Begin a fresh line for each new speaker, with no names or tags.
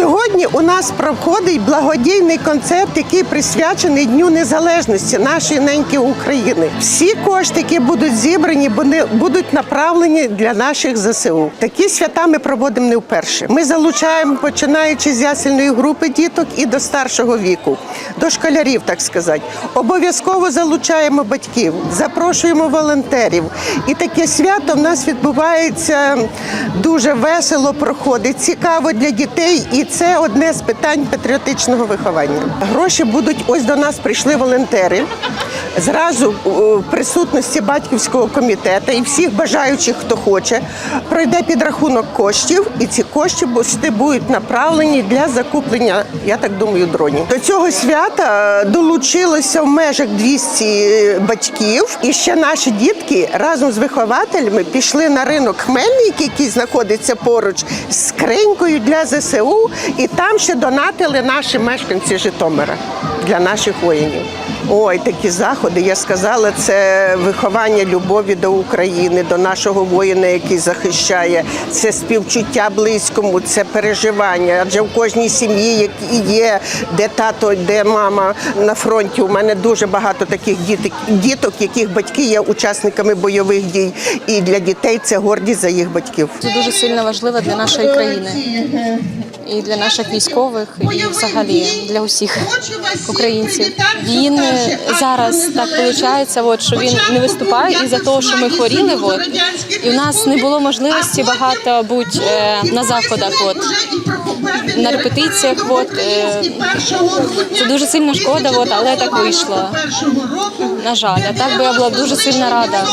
Сьогодні у нас проходить благодійний концерт, який присвячений Дню Незалежності нашої неньки України. Всі кошти, які будуть зібрані, вони будуть направлені для наших ЗСУ. Такі свята ми проводимо не вперше. Ми залучаємо, починаючи з ясельної групи діток і до старшого віку, до школярів, так сказати. Обов'язково залучаємо батьків, запрошуємо волонтерів. І таке свято в нас відбувається дуже весело, проходить, цікаво для дітей, і це одне з питань патріотичного виховання. Гроші будуть ось до нас прийшли волонтери. Зразу у присутності батьківського комітету і всіх бажаючих, хто хоче, пройде підрахунок коштів, і ці кошти бу- будуть направлені для закуплення, я так думаю, дронів. До цього свята долучилося в межах 200 батьків, і ще наші дітки разом з вихователями пішли на ринок Хмельник, який знаходиться поруч, з скринькою для ЗСУ, і там ще донатили наші мешканці Житомира для наших воїнів. Ой, такі заходи. Я сказала, це виховання любові до України, до нашого воїна, який захищає. Це співчуття близькому, це переживання. Адже в кожній сім'ї є де тато, де мама на фронті. У мене дуже багато таких діток, діток, яких батьки є учасниками бойових дій. І для дітей це гордість за їх батьків.
Це дуже сильно важливо для нашої країни і для наших військових, і взагалі для усіх українців. Він зараз так виходить, от, що він не виступає із-за того, що ми хворіли. От, і в нас не було можливості багато бути е, на заходах. От, на репетиціях. От, е, це дуже сильна шкода, от, але так вийшло. На жаль, а так би я була дуже сильно рада.